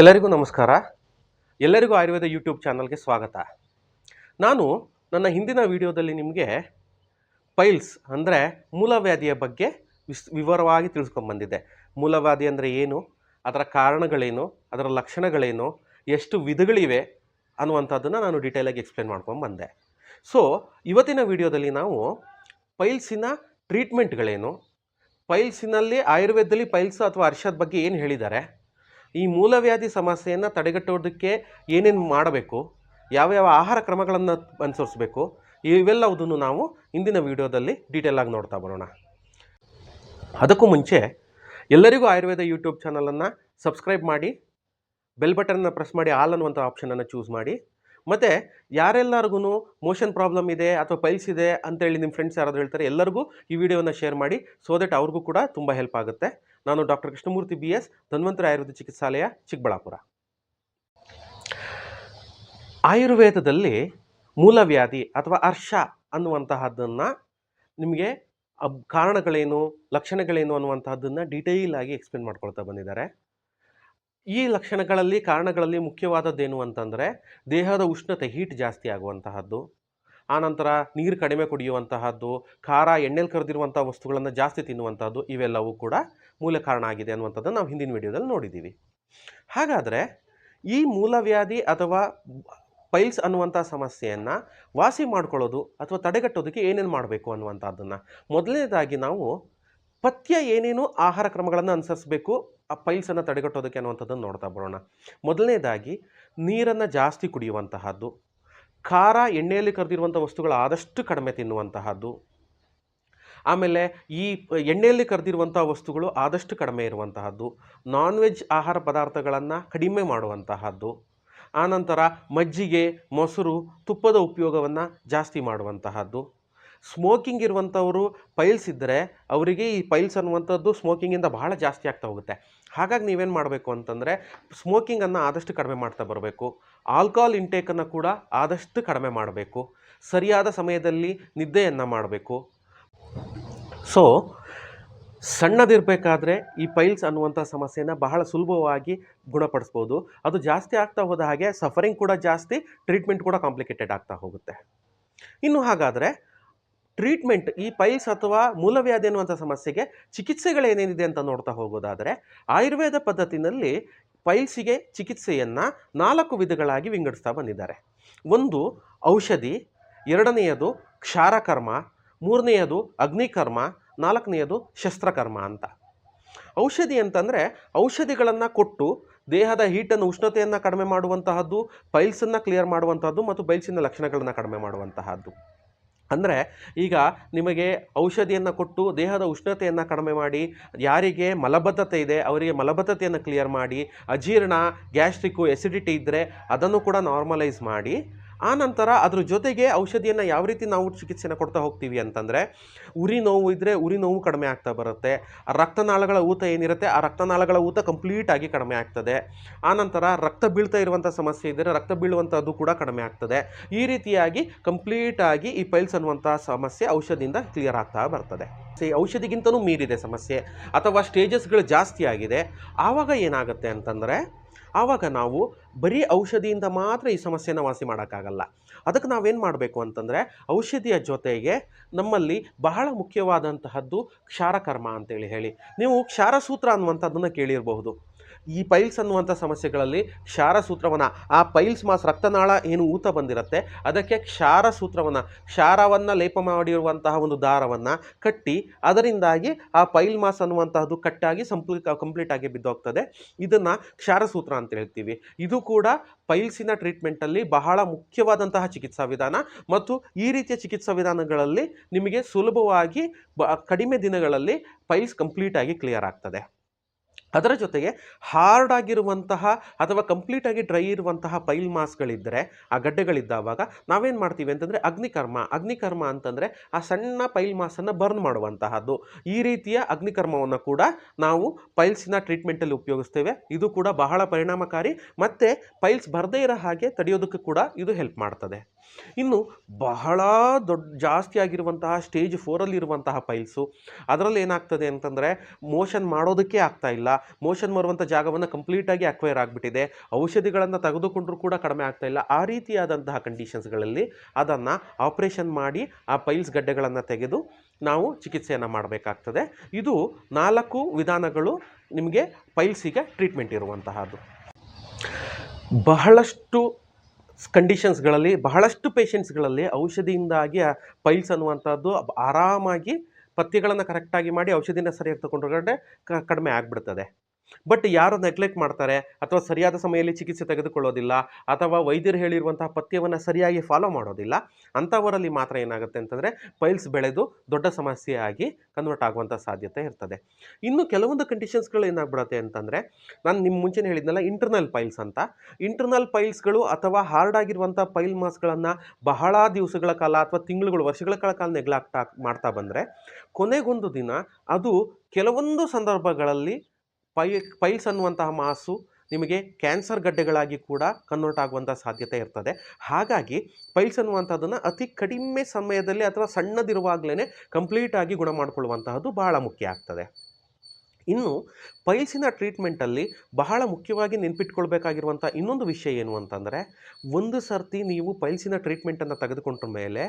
ಎಲ್ಲರಿಗೂ ನಮಸ್ಕಾರ. ಎಲ್ಲರಿಗೂ ಆಯುರ್ವೇದ ಯೂಟ್ಯೂಬ್ ಚಾನಲ್ಗೆ ಸ್ವಾಗತ. ನಾನು ನನ್ನ ಹಿಂದಿನ ವಿಡಿಯೋದಲ್ಲಿ ನಿಮಗೆ ಪೈಲ್ಸ್ ಅಂದರೆ ಮೂಲವ್ಯಾಧಿಯ ಬಗ್ಗೆ ವಿಸ್, ವಿವರವಾಗಿ ತಿಳಿಸ್ಕೊಂಡ್ಬಂದಿದ್ದೆ ಮೂಲವ್ಯಾಧಿ ಅಂದರೆ ಏನು, ಅದರ ಕಾರಣಗಳೇನು, ಅದರ ಲಕ್ಷಣಗಳೇನು, ಎಷ್ಟು ವಿಧಗಳಿವೆ ಅನ್ನುವಂಥದ್ದನ್ನು ನಾನು ಡೀಟೇಲಾಗಿ ಎಕ್ಸ್ಪ್ಲೇನ್ ಮಾಡ್ಕೊಂಡು ಬಂದೆ. ಸೊ ಇವತ್ತಿನ ವಿಡಿಯೋದಲ್ಲಿ ನಾವು ಪೈಲ್ಸಿನ ಟ್ರೀಟ್ಮೆಂಟ್ಗಳೇನು ಪೈಲ್ಸಿನಲ್ಲಿ ಆಯುರ್ವೇದದಲ್ಲಿ ಪೈಲ್ಸ್ ಅಥವಾ ಅರ್ಷದ ಬಗ್ಗೆ ಏನು ಹೇಳಿದ್ದಾರೆ ಈ ಮೂಲವ್ಯಾಧಿ ಸಮಸ್ಯೆಯನ್ನು ತಡೆಗಟ್ಟೋದಕ್ಕೆ ಏನೇನು ಮಾಡಬೇಕು? ಯಾವ ಯಾವ ಆಹಾರ ಕ್ರಮಗಳನ್ನು ಅನುಸರಿಸಬೇಕು? ಇವೆಲ್ಲವುದನ್ನು ನಾವು ಇಂದಿನ ವಿಡಿಯೋದಲ್ಲಿ ಡೀಟೇಲ್ ಆಗಿ ನೋಡ್ತಾ ಬರೋಣ. ಅದಕ್ಕೂ ಮುಂಚೆ ಎಲ್ಲರಿಗೂ ಆಯುರ್ವೇದ ಯೂಟ್ಯೂಬ್ ಚಾನಲನ್ನು ಸಬ್ಸ್ಕ್ರೈಬ್ ಮಾಡಿ ಬೆಲ್ ಬಟನ್ನ ಪ್ರೆಸ್ ಮಾಡಿ ಆಲ್ ಅನ್ನುವಂಥ ಆಪ್ಷನನ್ನು ಚೂಸ್ ಮಾಡಿ. ಮತ್ತು ಯಾರೆಲ್ಲರಿಗೂ ಮೋಷನ್ ಪ್ರಾಬ್ಲಮ್ ಇದೆ ಅಥವಾ ಪೈಲ್ಸ್ ಇದೆ ಅಂತೇಳಿ ನಿಮ್ಮ ಫ್ರೆಂಡ್ಸ್ ಯಾರಾದರೂ ಹೇಳ್ತಾರೆ, ಎಲ್ಲರಿಗೂ ಈ ವಿಡಿಯೋನ ಶೇರ್ ಮಾಡಿ ಸೊ ದಟ್ ಅವ್ರಿಗೂ ಕೂಡ ತುಂಬ ಹೆಲ್ಪ್ ಆಗುತ್ತೆ. ನಾನು doctor Krishnamurthy B S Dhanvantara Ayurveda ಚಿಕಿತ್ಸಾಲಯ, Chikkaballapur. ಆಯುರ್ವೇದದಲ್ಲಿ ಮೂಲವ್ಯಾಧಿ ಅಥವಾ ಅರ್ಷ ಅನ್ನುವಂತಹದ್ದನ್ನು ನಿಮಗೆ ಕಾರಣಗಳೇನು, ಲಕ್ಷಣಗಳೇನು ಅನ್ನುವಂತಹದ್ದನ್ನು ಡೀಟೇಲ್ ಆಗಿ ಎಕ್ಸ್ಪ್ಲೇನ್ ಮಾಡ್ಕೊಳ್ತಾ ಬಂದಿದ್ದಾರೆ. ಈ ಲಕ್ಷಣಗಳಲ್ಲಿ, ಕಾರಣಗಳಲ್ಲಿ ಮುಖ್ಯವಾದದ್ದೇನು ಅಂತಂದರೆ, ದೇಹದ ಉಷ್ಣತೆ ಹೀಟ್ ಜಾಸ್ತಿ ಆಗುವಂತಹದ್ದು ಆನಂತರ ನೀರು ಕಡಿಮೆ ಕುಡಿಯುವಂತಹದ್ದು, ಖಾರ, ಎಣ್ಣೆಲಿ ಕರೆದಿರುವಂಥ ವಸ್ತುಗಳನ್ನು ಜಾಸ್ತಿ ತಿನ್ನುವಂಥದ್ದು ಇವೆಲ್ಲವೂ ಕೂಡ ಮೂಲ ಕಾರಣ ಆಗಿದೆ ಅನ್ನುವಂಥದ್ದನ್ನು ನಾವು ಹಿಂದಿನ ವಿಡಿಯೋದಲ್ಲಿ ನೋಡಿದ್ದೀವಿ ಹಾಗಾದರೆ, ಈ ಮೂಲವ್ಯಾಧಿ ಅಥವಾ ಪೈಲ್ಸ್ ಅನ್ನುವಂಥ ಸಮಸ್ಯೆಯನ್ನು ವಾಸಿ ಮಾಡ್ಕೊಳ್ಳೋದು ಅಥವಾ ತಡೆಗಟ್ಟೋದಕ್ಕೆ ಏನೇನು ಮಾಡಬೇಕು ಅನ್ನುವಂಥದ್ದನ್ನು ಮೊದಲನೇದಾಗಿ ನಾವು ಪಥ್ಯ ಏನೇನು ಆಹಾರ ಕ್ರಮಗಳನ್ನು ಅನುಸರಿಸಬೇಕು, ಆ ಪೈಲ್ಸನ್ನು ತಡೆಗಟ್ಟೋದಕ್ಕೆ ಅನ್ನುವಂಥದ್ದನ್ನು ನೋಡ್ತಾ ಬರೋಣ. ಮೊದಲನೇದಾಗಿ, ನೀರನ್ನು ಜಾಸ್ತಿ ಕುಡಿಯುವಂತಹದ್ದು, ಖಾರ ಎಣ್ಣೆಯಲ್ಲಿ ಕರೆದಿರುವಂಥ ವಸ್ತುಗಳು ಆದಷ್ಟು ಕಡಿಮೆ ತಿನ್ನುವಂತಹದ್ದು, ಆಮೇಲೆ ಈ ಎಣ್ಣೆಯಲ್ಲಿ ಕರೆದಿರುವಂಥ ವಸ್ತುಗಳು ಆದಷ್ಟು ಕಡಿಮೆ ಇರುವಂತಹದ್ದು ನಾನ್ ವೆಜ್ ಆಹಾರ ಪದಾರ್ಥಗಳನ್ನು ಕಡಿಮೆ ಮಾಡುವಂತಹದ್ದು, ಆನಂತರ ಮಜ್ಜಿಗೆ, ಮೊಸರು, ತುಪ್ಪದ ಉಪಯೋಗವನ್ನು ಜಾಸ್ತಿ ಮಾಡುವಂತಹದ್ದು ಸ್ಮೋಕಿಂಗ್ ಇರುವಂಥವರು ಪೈಲ್ಸ್ ಇದ್ದರೆ ಅವರಿಗೆ ಈ ಪೈಲ್ಸ್ ಅನ್ನುವಂಥದ್ದು ಸ್ಮೋಕಿಂಗಿಂದ ಬಹಳ ಜಾಸ್ತಿ ಆಗ್ತಾ ಹೋಗುತ್ತೆ. ಹಾಗಾಗಿ ನೀವೇನು ಮಾಡಬೇಕು ಅಂತಂದರೆ ಸ್ಮೋಕಿಂಗನ್ನು ಆದಷ್ಟು ಕಡಿಮೆ ಮಾಡ್ತಾ ಬರಬೇಕು. ಆಲ್ಕೋಹಾಲ್ ಇಂಟೇಕನ್ನು ಕೂಡ ಆದಷ್ಟು ಕಡಿಮೆ ಮಾಡಬೇಕು. ಸರಿಯಾದ ಸಮಯದಲ್ಲಿ ನಿದ್ದೆಯನ್ನು ಮಾಡಬೇಕು. ಸೊ ಸಣ್ಣದಿರಬೇಕಾದ್ರೆ ಈ ಪೈಲ್ಸ್ ಅನ್ನುವಂಥ ಸಮಸ್ಯೆನ ಬಹಳ ಸುಲಭವಾಗಿ ಗುಣಪಡಿಸ್ಬೋದು. ಅದು ಜಾಸ್ತಿ ಆಗ್ತಾ ಹೋದ ಹಾಗೆ ಸಫರಿಂಗ್ ಕೂಡ ಜಾಸ್ತಿ ಟ್ರೀಟ್ಮೆಂಟ್ ಕೂಡ ಕಾಂಪ್ಲಿಕೇಟೆಡ್ ಆಗ್ತಾ ಹೋಗುತ್ತೆ. ಇನ್ನು ಹಾಗಾದರೆ ಟ್ರೀಟ್ಮೆಂಟ್, ಈ ಪೈಲ್ಸ್ ಅಥವಾ ಮೂಲವ್ಯಾಧಿ ಅನ್ನುವಂಥ ಸಮಸ್ಯೆಗೆ ಚಿಕಿತ್ಸೆಗಳೇನೇನಿದೆ ಅಂತ ನೋಡ್ತಾ ಹೋಗೋದಾದರೆ, ಆಯುರ್ವೇದ ಪದ್ಧತಿನಲ್ಲಿ ಪೈಲ್ಸಿಗೆ ಚಿಕಿತ್ಸೆಯನ್ನು ನಾಲ್ಕು ವಿಧಗಳಾಗಿ ವಿಂಗಡಿಸ್ತಾ ಬಂದಿದ್ದಾರೆ. ಒಂದು, ಔಷಧಿ, ಎರಡನೆಯದು ಕ್ಷಾರಕರ್ಮ, ಮೂರನೆಯದು ಅಗ್ನಿಕರ್ಮ, ನಾಲ್ಕನೆಯದು ಶಸ್ತ್ರಕರ್ಮ ಅಂತ. ಔಷಧಿ ಅಂತಂದರೆ ಔಷಧಿಗಳನ್ನು ಕೊಟ್ಟು ದೇಹದ ಹೀಟನ್ನು, ಉಷ್ಣತೆಯನ್ನು ಕಡಿಮೆ ಮಾಡುವಂತಹದ್ದು, ಪೈಲ್ಸನ್ನು ಕ್ಲಿಯರ್ ಮಾಡುವಂತಹದ್ದು ಮತ್ತು ಬೈಲ್ಸಿನ ಲಕ್ಷಣಗಳನ್ನು ಕಡಿಮೆ ಮಾಡುವಂತಹದ್ದು. ಅಂದರೆ ಈಗ ನಿಮಗೆ ಔಷಧಿಯನ್ನು ಕೊಟ್ಟು ದೇಹದ ಉಷ್ಣತೆಯನ್ನು ಕಡಿಮೆ ಮಾಡಿ, ಯಾರಿಗೆ ಮಲಬದ್ಧತೆ ಇದೆ ಅವರಿಗೆ ಮಲಬದ್ಧತೆಯನ್ನು ಕ್ಲಿಯರ್ ಮಾಡಿ, ಅಜೀರ್ಣ ಗ್ಯಾಸ್ಟ್ರಿಕ್ಕು ಎಸಿಡಿಟಿ ಇದ್ದರೆ ಅದನ್ನು ಕೂಡ ನಾರ್ಮಲೈಸ್ ಮಾಡಿ ಆನಂತರ ಅದ್ರ ಜೊತೆಗೆ ಔಷಧಿಯನ್ನು ಯಾವ ರೀತಿ ನಾವು ಚಿಕಿತ್ಸೆನ ಕೊಡ್ತಾ ಹೋಗ್ತೀವಿ ಅಂತಂದರೆ ಉರಿ ನೋವು ಇದ್ದರೆ ಉರಿ ನೋವು ಕಡಿಮೆ ಆಗ್ತಾ ಬರುತ್ತೆ ಆ ರಕ್ತನಾಳಗಳ ಊತ ಏನಿರುತ್ತೆ ಆ ರಕ್ತನಾಳಗಳ ಊತ ಕಂಪ್ಲೀಟಾಗಿ ಕಡಿಮೆ ಆಗ್ತದೆ. ಆನಂತರ ರಕ್ತ ಬೀಳ್ತಾ ಇರುವಂಥ ಸಮಸ್ಯೆ ಇದ್ದರೆ ರಕ್ತ ಬೀಳುವಂಥದ್ದು ಕೂಡ ಕಡಿಮೆ ಆಗ್ತದೆ. ಈ ರೀತಿಯಾಗಿ ಕಂಪ್ಲೀಟಾಗಿ ಈ ಪೈಲ್ಸ್ ಅನ್ನುವಂಥ ಸಮಸ್ಯೆ ಔಷಧಿಯಿಂದ ಕ್ಲಿಯರ್ ಆಗ್ತಾ ಬರ್ತದೆ. ಈ ಔಷಧಿಗಿಂತಲೂ ಮೀರಿದೆ ಸಮಸ್ಯೆ. ಅಥವಾ ಸ್ಟೇಜಸ್ಗಳು ಜಾಸ್ತಿ ಆಗಿದೆ. ಆವಾಗ ಏನಾಗುತ್ತೆ ಅಂತಂದರೆ ಆವಾಗ ನಾವು ಬರೀ ಔಷಧಿಯಿಂದ ಮಾತ್ರ ಈ ಸಮಸ್ಯೆನ ವಾಸಿ ಮಾಡೋಕ್ಕಾಗಲ್ಲ. ಅದಕ್ಕೆ ನಾವೇನು ಮಾಡಬೇಕು ಅಂತಂದರೆ ಔಷಧಿಯ ಜೊತೆಗೆ ನಮ್ಮಲ್ಲಿ ಬಹಳ ಮುಖ್ಯವಾದಂತಹದ್ದು ಕ್ಷಾರಕರ್ಮ ಅಂತೇಳಿ ಹೇಳಿ. ನೀವು ಕ್ಷಾರಸೂತ್ರ ಅನ್ನುವಂಥದ್ದನ್ನು ಕೇಳಿರಬಹುದು. ಈ ಪೈಲ್ಸ್ ಅನ್ನುವಂಥ ಸಮಸ್ಯೆಗಳಲ್ಲಿ ಕ್ಷಾರ ಸೂತ್ರವನ್ನು ಆ ಪೈಲ್ಸ್ ಮಾಸ್ ರಕ್ತನಾಳ ಏನು ಊತ ಬಂದಿರುತ್ತೆ, ಅದಕ್ಕೆ ಕ್ಷಾರ ಸೂತ್ರವನ್ನು ಕ್ಷಾರವನ್ನು ಲೇಪ ಮಾಡಿರುವಂತಹ ಒಂದು ದಾರವನ್ನು ಕಟ್ಟಿ, ಅದರಿಂದಾಗಿ ಆ ಪೈಲ್ ಮಾಸ್ ಅನ್ನುವಂತಹದ್ದು ಕಟ್ಟಾಗಿ ಸಂಪ್ಲಿ, ಕಂಪ್ಲೀಟ್ ಆಗಿ ಬಿದ್ದೋಗ್ತದೆ. ಇದನ್ನು ಕ್ಷಾರಸೂತ್ರ ಅಂತ ಹೇಳ್ತೀವಿ. ಇದು ಕೂಡ ಪೈಲ್ಸಿನ ಟ್ರೀಟ್ಮೆಂಟಲ್ಲಿ ಬಹಳ ಮುಖ್ಯವಾದಂತಹ ಚಿಕಿತ್ಸಾ ವಿಧಾನ ಮತ್ತು ಈ ರೀತಿಯ ಚಿಕಿತ್ಸಾ ವಿಧಾನಗಳಲ್ಲಿ ನಿಮಗೆ ಸುಲಭವಾಗಿ ಕಡಿಮೆ ದಿನಗಳಲ್ಲಿ ಪೈಲ್ಸ್ ಕಂಪ್ಲೀಟಾಗಿ ಕ್ಲಿಯರ್ ಆಗ್ತದೆ. ಅದರ ಜೊತೆಗೆ ಹಾರ್ಡ್ ಆಗಿರುವಂತಹ ಅಥವಾ ಕಂಪ್ಲೀಟಾಗಿ ಡ್ರೈ ಇರುವಂತಹ ಪೈಲ್ ಮಾಸ್ಗಳಿದ್ದರೆ ಆ ಗಡ್ಡೆಗಳಿದ್ದಾವಾಗ ನಾವೇನು ಮಾಡ್ತೀವಿ ಅಂತಂದರೆ ಅಗ್ನಿಕರ್ಮ. ಅಗ್ನಿಕರ್ಮ ಅಂತಂದರೆ ಆ ಸಣ್ಣ ಪೈಲ್ ಮಾಸನ್ನು ಬರ್ನ್ ಮಾಡುವಂತಹದ್ದು. ಈ ರೀತಿಯ ಅಗ್ನಿಕರ್ಮವನ್ನು ಕೂಡ ನಾವು ಪೈಲ್ಸಿನ ಟ್ರೀಟ್ಮೆಂಟಲ್ಲಿ ಉಪಯೋಗಿಸ್ತೇವೆ. ಇದು ಕೂಡ ಬಹಳ ಪರಿಣಾಮಕಾರಿ ಮತ್ತು ಪೈಲ್ಸ್ ಬರದೇ ಇರೋ ಹಾಗೆ ತಡೆಯೋದಕ್ಕೆ ಕೂಡ ಇದು ಹೆಲ್ಪ್ ಮಾಡ್ತದೆ. ಇನ್ನು ಬಹಳ ದೊಡ್ಡ, ಜಾಸ್ತಿ ಆಗಿರುವಂತಹ ಸ್ಟೇಜ್ ಫೋರಲ್ಲಿರುವಂತಹ ಪೈಲ್ಸು ಅದರಲ್ಲಿ ಏನಾಗ್ತದೆ ಅಂತಂದರೆ ಮೋಷನ್ ಮಾಡೋದಕ್ಕೆ ಆಗ್ತಾ ಇಲ್ಲ. ಮೋಷನ್ ಬರುವಂಥ ಜಾಗವನ್ನು ಕಂಪ್ಲೀಟಾಗಿ ಅಕ್ವೈರ್ ಆಗಿಬಿಟ್ಟಿದೆ. ಔಷಧಿಗಳನ್ನು ತೆಗೆದುಕೊಂಡ್ರೂ ಕೂಡ ಕಡಿಮೆ ಆಗ್ತಾ ಇಲ್ಲ. ಆ ರೀತಿಯಾದಂತಹ ಕಂಡೀಷನ್ಸ್ಗಳಲ್ಲಿ ಅದನ್ನು ಆಪರೇಷನ್ ಮಾಡಿ ಆ ಪೈಲ್ಸ್ ಗಡ್ಡೆಗಳನ್ನು ತೆಗೆದು ನಾವು ಚಿಕಿತ್ಸೆಯನ್ನು ಮಾಡಬೇಕಾಗ್ತದೆ. ಇದು ನಾಲ್ಕು ವಿಧಾನಗಳು ನಿಮಗೆ ಪೈಲ್ಸಿಗೆ ಟ್ರೀಟ್ಮೆಂಟ್ ಇರುವಂತಹದ್ದು. ಬಹಳಷ್ಟು ಕಂಡೀಷನ್ಸ್ಗಳಲ್ಲಿ ಬಹಳಷ್ಟು ಪೇಷಂಟ್ಸ್ಗಳಲ್ಲಿ ಔಷಧಿಯಿಂದಾಗಿ ಪೈಲ್ಸ್ ಅನ್ನುವಂಥದ್ದು ಆರಾಮಾಗಿ ಪಥ್ಯಗಳನ್ನು ಕರೆಕ್ಟಾಗಿ ಮಾಡಿ ಔಷಧಿನ ಸರಿಯಾಗಿ ತಗೊಂಡ್ರೆ ಕಡಿಮೆ ಆಗಿಬಿಡ್ತದೆ. ಬಟ್ ಯಾರು ನೆಗ್ಲೆಕ್ಟ್ ಮಾಡ್ತಾರೆ ಅಥವಾ ಸರಿಯಾದ ಸಮಯದಲ್ಲಿ ಚಿಕಿತ್ಸೆ ತೆಗೆದುಕೊಳ್ಳೋದಿಲ್ಲ ಅಥವಾ ವೈದ್ಯರು ಹೇಳಿರುವಂತಹ ಪಥ್ಯವನ್ನು ಸರಿಯಾಗಿ ಫಾಲೋ ಮಾಡೋದಿಲ್ಲ, ಅಂಥವರಲ್ಲಿ ಮಾತ್ರ ಏನಾಗುತ್ತೆ ಅಂತಂದರೆ ಪೈಲ್ಸ್ ಬೆಳೆದು ದೊಡ್ಡ ಸಮಸ್ಯೆಯಾಗಿ ಕನ್ವರ್ಟ್ ಆಗುವಂಥ ಸಾಧ್ಯತೆ ಇರ್ತದೆ. ಇನ್ನು ಕೆಲವೊಂದು ಕಂಡೀಷನ್ಸ್ಗಳು ಏನಾಗ್ಬಿಡುತ್ತೆ ಅಂತಂದರೆ, ನಾನು ನಿಮ್ಮ ಮುಂಚೆನೇ ಹೇಳಿದ್ನಲ್ಲ ಇಂಟರ್ನಲ್ ಪೈಲ್ಸ್ ಅಂತ. ಇಂಟರ್ನಲ್ ಪೈಲ್ಸ್ಗಳು ಅಥವಾ ಹಾರ್ಡ್ ಆಗಿರುವಂಥ ಪೈಲ್ ಮಾಸ್ಗಳನ್ನು ಬಹಳ ದಿವಸಗಳ ಕಾಲ ಅಥವಾ ತಿಂಗಳುಗಳು, ವರ್ಷಗಳ ಕಾಲ ನೆಗ್ಲಾಕ್ಟ್ ಮಾಡ್ತಾ ಬಂದರೆ, ಕೊನೆಗೊಂದು ದಿನ ಅದು ಕೆಲವೊಂದು ಸಂದರ್ಭಗಳಲ್ಲಿ ಪೈ ಪೈಲ್ಸ್ ಅನ್ನುವಂತಹ ಮಾಸು ನಿಮಗೆ ಕ್ಯಾನ್ಸರ್ ಗಡ್ಡೆಗಳಾಗಿ ಕೂಡ ಕನ್ವರ್ಟ್ ಆಗುವಂಥ ಸಾಧ್ಯತೆ ಇರ್ತದೆ. ಹಾಗಾಗಿ ಪೈಲ್ಸ್ ಅನ್ನುವಂಥದ್ದನ್ನು ಅತಿ ಕಡಿಮೆ ಸಮಯದಲ್ಲಿ ಅಥವಾ ಸಣ್ಣದಿರುವಾಗಲೇ ಕಂಪ್ಲೀಟಾಗಿ ಗುಣ ಮಾಡಿಕೊಳ್ಳುವಂತಹದ್ದು ಬಹಳ ಮುಖ್ಯ ಆಗ್ತದೆ. ಇನ್ನು ಪೈಲ್ಸಿನ ಟ್ರೀಟ್ಮೆಂಟಲ್ಲಿ ಬಹಳ ಮುಖ್ಯವಾಗಿ ನೆನ್ಪಿಟ್ಕೊಳ್ಬೇಕಾಗಿರುವಂಥ ಇನ್ನೊಂದು ವಿಷಯ ಏನು ಅಂತಂದರೆ, ಒಂದು ಸರ್ತಿ ನೀವು ಪೈಲ್ಸಿನ ಟ್ರೀಟ್ಮೆಂಟನ್ನು ತೆಗೆದುಕೊಂಡ ಮೇಲೆ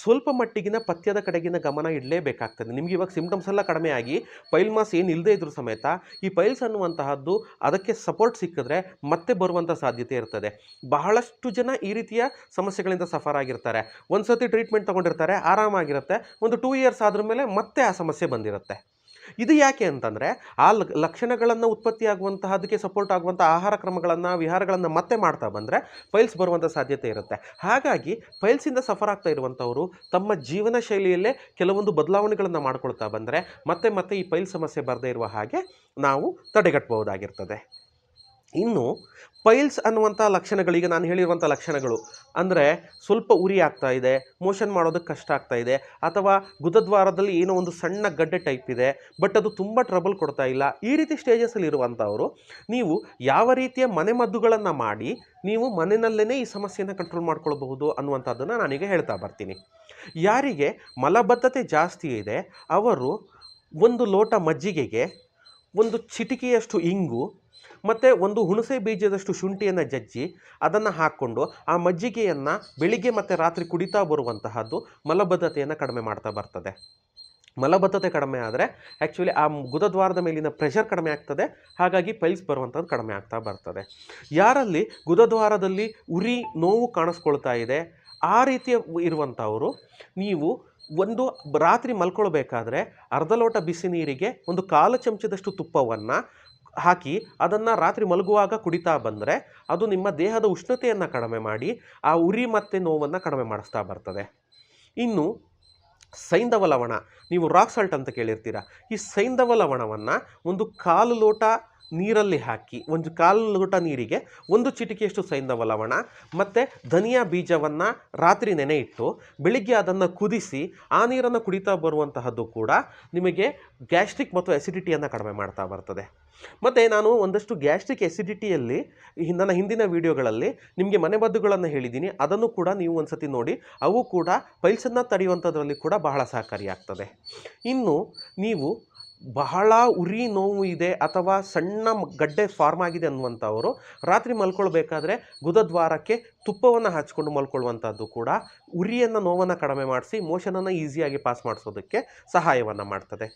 ಸ್ವಲ್ಪ ಮಟ್ಟಿಗಿನ ಪಥ್ಯದ ಕಡೆಗಿನ ಗಮನ ಇಡಲೇಬೇಕಾಗ್ತದೆ. ನಿಮಗೆ ಇವಾಗ ಸಿಮ್ಟಮ್ಸ್ ಎಲ್ಲ ಕಡಿಮೆ ಆಗಿ ಪೈಲ್ ಮಾಸ್ ಏನು ಇಲ್ಲದೇ ಇದ್ರೂ ಸಮೇತ ಈ ಪೈಲ್ಸ್ ಅನ್ನುವಂತಹದ್ದು ಅದಕ್ಕೆ ಸಪೋರ್ಟ್ ಸಿಕ್ಕಿದ್ರೆ ಮತ್ತೆ ಬರುವಂಥ ಸಾಧ್ಯತೆ ಇರ್ತದೆ. ಬಹಳಷ್ಟು ಜನ ಈ ರೀತಿಯ ಸಮಸ್ಯೆಗಳಿಂದ ಸಫರ್ ಆಗಿರ್ತಾರೆ. ಒಂದು ಸರ್ತಿ ಟ್ರೀಟ್ಮೆಂಟ್ ತೊಗೊಂಡಿರ್ತಾರೆ, ಆರಾಮಾಗಿರುತ್ತೆ. ಒಂದು ಟೂ ಇಯರ್ಸ್ ಆದ್ರ ಮೇಲೆ ಮತ್ತೆ ಆ ಸಮಸ್ಯೆ ಬಂದಿರುತ್ತೆ. ಇದು ಯಾಕೆ ಅಂತಂದರೆ ಆ ಲಕ್ಷಣಗಳನ್ನು ಲಕ್ಷಣಗಳನ್ನು ಉತ್ಪತ್ತಿಯಾಗುವಂತಹದಕ್ಕೆ ಸಪೋರ್ಟ್ ಆಗುವಂಥ ಆಹಾರ ಕ್ರಮಗಳನ್ನು, ವಿಹಾರಗಳನ್ನು ಮತ್ತೆ ಮಾಡ್ತಾ ಬಂದರೆ ಫೈಲ್ಸ್ ಬರುವಂಥ ಸಾಧ್ಯತೆ ಇರುತ್ತೆ. ಹಾಗಾಗಿ ಫೈಲ್ಸಿಂದ ಸಫರ್ ಆಗ್ತಾ ಇರುವಂಥವರು ತಮ್ಮ ಜೀವನ ಶೈಲಿಯಲ್ಲೇ ಕೆಲವೊಂದು ಬದಲಾವಣೆಗಳನ್ನು ಮಾಡ್ಕೊಳ್ತಾ ಬಂದರೆ ಮತ್ತೆ ಮತ್ತೆ ಈ ಫೈಲ್ ಸಮಸ್ಯೆ ಬರದೇ ಇರುವ ಹಾಗೆ ನಾವು ತಡೆಗಟ್ಟಬಹುದಾಗಿರ್ತದೆ ಇನ್ನು ಪೈಲ್ಸ್ ಅನ್ನುವಂಥ ಲಕ್ಷಣಗಳಿಗೆ ನಾನು ಹೇಳಿರುವಂಥ ಲಕ್ಷಣಗಳು, ಅಂದರೆ ಸ್ವಲ್ಪ ಉರಿ ಆಗ್ತಾ ಇದೆ, ಮೋಷನ್ ಮಾಡೋದಕ್ಕೆ ಕಷ್ಟ ಆಗ್ತಾ ಇದೆ, ಅಥವಾ ಗುದದ್ವಾರದಲ್ಲಿ ಏನೋ ಒಂದು ಸಣ್ಣ ಗಡ್ಡೆ ಟೈಪ್ ಇದೆ ಬಟ್ ಅದು ತುಂಬ ಟ್ರಬಲ್ ಕೊಡ್ತಾ ಇಲ್ಲ, ಈ ರೀತಿ ಸ್ಟೇಜಸ್ಸಲ್ಲಿ ಇರುವಂಥವರು, ನೀವು ಯಾವ ರೀತಿಯ ಮನೆಮದ್ದುಗಳನ್ನು ಮಾಡಿ, ನೀವು ಮನೆಯಲ್ಲೇ ಈ ಸಮಸ್ಯೆಯನ್ನು ಕಂಟ್ರೋಲ್ ಮಾಡ್ಕೊಳ್ಬಹುದು ಅನ್ನುವಂಥದ್ದನ್ನು ನಾನೀಗ ಹೇಳ್ತಾ ಬರ್ತೀನಿ. ಯಾರಿಗೆ ಮಲಬದ್ಧತೆ ಜಾಸ್ತಿ ಇದೆ, ಅವರು ಒಂದು ಲೋಟ ಮಜ್ಜಿಗೆಗೆ ಒಂದು ಚಿಟಿಕೆಯಷ್ಟು ಇಂಗು ಮತ್ತು ಒಂದು ಹುಣಸೆ ಬೀಜದಷ್ಟು ಶುಂಠಿಯನ್ನು ಜಜ್ಜಿ ಅದನ್ನು ಹಾಕ್ಕೊಂಡು ಆ ಮಜ್ಜಿಗೆಯನ್ನು ಬೆಳಿಗ್ಗೆ ಮತ್ತು ರಾತ್ರಿ ಕುಡಿತಾ ಬರುವಂತಹದ್ದು ಮಲಬದ್ಧತೆಯನ್ನು ಕಡಿಮೆ ಮಾಡ್ತಾ ಬರ್ತದೆ. ಮಲಬದ್ಧತೆ ಕಡಿಮೆ ಆದರೆ ಆ್ಯಕ್ಚುಲಿ ಆ ಗುದದ್ವಾರದ ಮೇಲಿನ ಪ್ರೆಷರ್ ಕಡಿಮೆ ಆಗ್ತದೆ. ಹಾಗಾಗಿ ಪೈಲ್ಸ್ ಬರುವಂಥದ್ದು ಕಡಿಮೆ ಆಗ್ತಾ ಬರ್ತದೆ. ಯಾರಲ್ಲಿ ಗುದದ್ವಾರದಲ್ಲಿ ಉರಿ ನೋವು ಕಾಣಿಸ್ಕೊಳ್ತಾ ಇದೆ, ಆ ರೀತಿಯ ಇರುವಂಥವರು ನೀವು ಒಂದು ರಾತ್ರಿ ಮಲ್ಕೊಳ್ಬೇಕಾದ್ರೆ ಅರ್ಧ ಲೋಟ ಬಿಸಿ ನೀರಿಗೆ ಒಂದು ಕಾಲು ಚಮಚದಷ್ಟು ತುಪ್ಪವನ್ನು ಹಾಕಿ ಅದನ್ನು ರಾತ್ರಿ ಮಲಗುವಾಗ ಕುಡಿತಾ ಬಂದರೆ ಅದು ನಿಮ್ಮ ದೇಹದ ಉಷ್ಣತೆಯನ್ನು ಕಡಿಮೆ ಮಾಡಿ, ಆ ಉರಿ ಮತ್ತು ನೋವನ್ನು ಕಡಿಮೆ ಮಾಡಿಸ್ತಾ ಬರ್ತದೆ. ಇನ್ನು ಸೈಂಧವ ಲವಣ, ನೀವು ರಾಕ್ ಸಾಲ್ಟ್ ಅಂತ ಕೇಳಿರ್ತೀರ. ಈ ಸೈಂಧವ ಲವಣವನ್ನು ಒಂದು ಕಾಲು ಲೋಟ ನೀರಲ್ಲಿ ಹಾಕಿ ಒಂದು ಕಾಲು ಲೋಟ ನೀರಿಗೆ ಒಂದು ಚಿಟಿಕೆಯಷ್ಟು ಸೈಂಧವ ಲವಣ ಮತ್ತು ಧನಿಯಾ ಬೀಜವನ್ನು ರಾತ್ರಿ ನೆನೆ ಇಟ್ಟು ಬೆಳಿಗ್ಗೆ ಅದನ್ನು ಕುದಿಸಿ ಆ ನೀರನ್ನು ಕುಡಿತಾ ಬರುವಂತಹದ್ದು ಕೂಡ ನಿಮಗೆ ಗ್ಯಾಸ್ಟ್ರಿಕ್ ಮತ್ತು ಎಸಿಡಿಟಿಯನ್ನು ಕಡಿಮೆ ಮಾಡ್ತಾ ಬರ್ತದೆ. ಮತ್ತು ನಾನು ಒಂದಷ್ಟು ಗ್ಯಾಸ್ಟ್ರಿಕ್ ಎಸಿಡಿಟಿಯಲ್ಲಿ ನನ್ನ ಹಿಂದಿನ ವಿಡಿಯೋಗಳಲ್ಲಿ ನಿಮಗೆ ಮನೆಮದ್ದುಗಳನ್ನು ಹೇಳಿದ್ದೀನಿ, ಅದನ್ನು ಕೂಡ ನೀವು ಒಂದು ಸತಿ ನೋಡಿ, ಅವು ಕೂಡ ಪೈಲ್ಸನ್ನು ತಡೆಯುವಂಥದ್ರಲ್ಲಿ ಕೂಡ ಬಹಳ ಸಹಕಾರಿಯಾಗ್ತದೆ. ಇನ್ನು ನೀವು ಬಹಳ ಉರಿ ನೋವು ಇದೆ ಅಥವಾ ಸಣ್ಣ ಗಡ್ಡೆ ಫಾರ್ಮ್ ಆಗಿದೆ ಅನ್ನುವಂಥವರು ರಾತ್ರಿ ಮಲ್ಕೊಳ್ಬೇಕಾದ್ರೆ ಗುದದ್ವಾರಕ್ಕೆ ತುಪ್ಪವನ್ನು ಹಚ್ಕೊಂಡು ಮಲ್ಕೊಳ್ಳುವಂಥದ್ದು ಕೂಡ ಉರಿಯನ್ನು ನೋವನ್ನು ಕಡಿಮೆ ಮಾಡಿಸಿ ಮೋಷನನ್ನು ಈಸಿಯಾಗಿ ಪಾಸ್ ಮಾಡಿಸೋದಕ್ಕೆ ಸಹಾಯವನ್ನು ಮಾಡ್ತದೆ.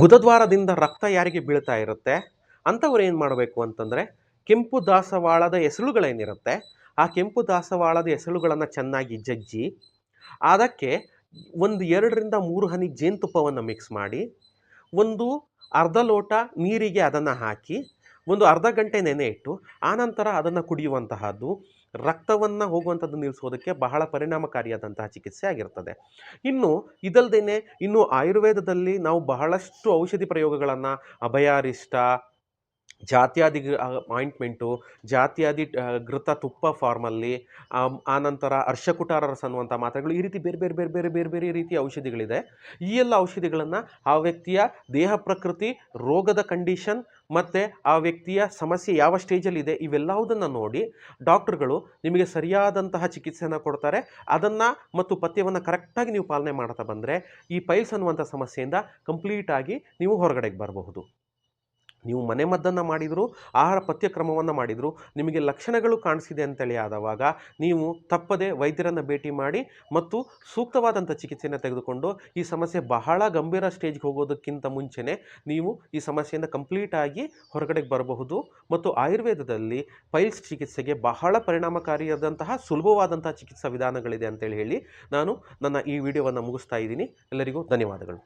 ಗುದದ್ವಾರದಿಂದ ರಕ್ತ ಯಾರಿಗೆ ಬೀಳ್ತಾ ಇರುತ್ತೆ? ಅಂಥವ್ರು ಏನು ಮಾಡಬೇಕು ಅಂತಂದರೆ ಕೆಂಪು ದಾಸವಾಳದ ಹೆಸಳುಗಳೇನಿರುತ್ತೆ ಆ ಕೆಂಪು ದಾಸವಾಳದ ಹೆಸಳುಗಳನ್ನು ಚೆನ್ನಾಗಿ ಜಜ್ಜಿ, ಅದಕ್ಕೆ ಒಂದು ಎರಡರಿಂದ ಮೂರು ಹನಿ ಜೇನುತುಪ್ಪವನ್ನು ಮಿಕ್ಸ್ ಮಾಡಿ, ಒಂದು ಅರ್ಧ ಲೋಟ ನೀರಿಗೆ ಅದನ್ನು ಹಾಕಿ, ಒಂದು ಅರ್ಧ ಗಂಟೆ ನೆನೆ ಇಟ್ಟು, ಆನಂತರ ಅದನ್ನು ಕುಡಿಯುವಂತಹದ್ದು, ರಕ್ತವನ್ನು ಹೋಗುವಂಥದ್ದು ನಿಲ್ಲಿಸೋದಕ್ಕೆ ಬಹಳ ಪರಿಣಾಮಕಾರಿಯಾದಂತಹ ಚಿಕಿತ್ಸೆ ಆಗಿರ್ತದೆ. ಇನ್ನು ಇದಲ್ದೇನೆ ಇನ್ನು ಆಯುರ್ವೇದದಲ್ಲಿ ನಾವು ಬಹಳಷ್ಟು ಔಷಧಿ ಪ್ರಯೋಗಗಳನ್ನು ಅಭಯಾರಿಷ್ಟ ಜಾತ್ಯಾದಿ ಆಯಿಂಟ್ಮೆಂಟು ಜಾತ್ಯಾದಿ ಘೃತ ತುಪ್ಪ ಫಾರ್ಮಲ್ಲಿ ಆನಂತರ ಅರ್ಷಕುಟಾರರಸ ಅನ್ನುವಂಥ ಮಾತ್ರೆಗಳು, ಈ ರೀತಿ ಬೇರೆ ಬೇರೆ ಬೇರೆ ಬೇರೆ ಬೇರೆ ಬೇರೆ ರೀತಿಯ ಔಷಧಿಗಳಿದೆ. ಈ ಎಲ್ಲ ಔಷಧಿಗಳನ್ನು ಆ ವ್ಯಕ್ತಿಯ ದೇಹ ಪ್ರಕೃತಿ, ರೋಗದ ಕಂಡೀಷನ್ ಮತ್ತು ಆ ವ್ಯಕ್ತಿಯ ಸಮಸ್ಯೆ ಯಾವ ಸ್ಟೇಜಲ್ಲಿದೆ ಇವೆಲ್ಲವುದನ್ನು ನೋಡಿ ಡಾಕ್ಟ್ರುಗಳು ನಿಮಗೆ ಸರಿಯಾದಂತಹ ಚಿಕಿತ್ಸೆಯನ್ನು ಕೊಡ್ತಾರೆ. ಅದನ್ನು ಮತ್ತು ಪಥ್ಯವನ್ನು ಕರೆಕ್ಟಾಗಿ ನೀವು ಪಾಲನೆ ಮಾಡ್ತಾ ಬಂದರೆ ಈ ಪೈಲ್ಸ್ ಅನ್ನುವಂಥ ಸಮಸ್ಯೆಯಿಂದ ಕಂಪ್ಲೀಟಾಗಿ ನೀವು ಹೊರಗಡೆಗೆ ಬರಬಹುದು. ನೀವು ಮನೆಮದ್ದನ್ನು ಮಾಡಿದರೂ, ಆಹಾರ ಪಥ್ಯಕ್ರಮವನ್ನು ಮಾಡಿದರೂ, ನಿಮಗೆ ಲಕ್ಷಣಗಳು ಕಾಣಿಸಿದೆ ಅಂತೇಳಿ ಆದವಾಗ ನೀವು ತಪ್ಪದೆ ವೈದ್ಯರನ್ನು ಭೇಟಿ ಮಾಡಿ ಮತ್ತು ಸೂಕ್ತವಾದಂಥ ಚಿಕಿತ್ಸೆಯನ್ನು ತೆಗೆದುಕೊಂಡು ಈ ಸಮಸ್ಯೆ ಬಹಳ ಗಂಭೀರ ಸ್ಟೇಜ್ಗೆ ಹೋಗೋದಕ್ಕಿಂತ ಮುಂಚೆನೇ ನೀವು ಈ ಸಮಸ್ಯೆಯಿಂದ ಕಂಪ್ಲೀಟಾಗಿ ಹೊರಗಡೆಗೆ ಬರಬಹುದು ಮತ್ತು ಆಯುರ್ವೇದದಲ್ಲಿ ಪೈಲ್ಸ್ ಚಿಕಿತ್ಸೆಗೆ ಬಹಳ ಪರಿಣಾಮಕಾರಿಯಾದಂತಹ ಸುಲಭವಾದಂತಹ ಚಿಕಿತ್ಸಾ ವಿಧಾನಗಳಿದೆ ಅಂತೇಳಿ ಹೇಳಿ ನಾನು ನನ್ನ ಈ ವಿಡಿಯೋವನ್ನು ಮುಗಿಸ್ತಾ ಇದ್ದೀನಿ. ಎಲ್ಲರಿಗೂ ಧನ್ಯವಾದಗಳು.